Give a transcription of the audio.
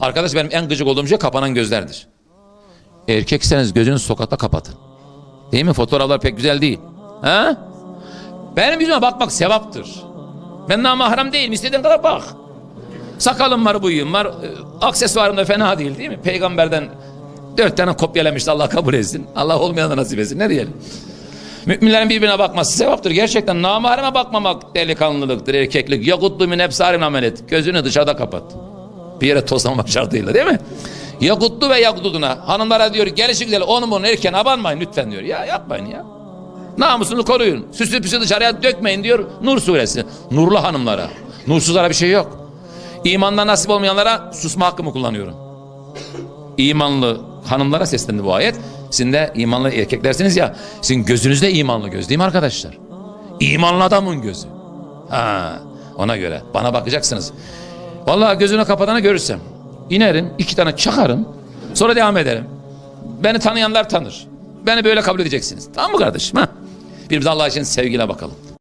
Arkadaş benim en gıcık olduğum şey kapanan gözlerdir. Erkekseniz gözünüzü sokakta kapatın. Değil mi? Fotoğraflar pek güzel değil. Ha? Benim yüzüme bakmak sevaptır. Ben namahrem değilim. İstediğin kadar bak. Sakalım var, bıyığım var. e, Aksesuarım da fena değil değil mi? Peygamberden dört tane kopyalamıştı. Allah kabul etsin. Allah olmayanı nasip etsin. Ne diyelim? Müminlerin birbirine bakması sevaptır. Gerçekten namahreme bakmamak delikanlılıktır, erkeklik. Yakutlu min ebsarim amelet. Gözünü dışarıda kapat. Bir yere toslamamak şartıyla değil mi? Yakutlu ve yakududuna. Hanımlara diyor gelişi güzel onu bunu erken abanmayın lütfen diyor. Ya yapmayın ya. Namusunu koruyun. Süslü püslü dışarıya dökmeyin diyor Nur suresi. Nurlu hanımlara. Nursuzlara bir şey yok. İmanla nasip olmayanlara susma hakkımı kullanıyorum. İmanlı hanımlara seslendi bu ayet. Sizin de imanlı erkeklersiniz ya. Sizin gözünüzde imanlı göz değil mi arkadaşlar? İmanlı adamın gözü. Ha, ona göre bana bakacaksınız. Vallahi gözünü kapatana görürsem inerim iki tane çakarım sonra devam ederim. Beni tanıyanlar tanır. Beni böyle kabul edeceksiniz. Tamam mı kardeşim? Ha? Birbirimize Allah için sevgiyle bakalım.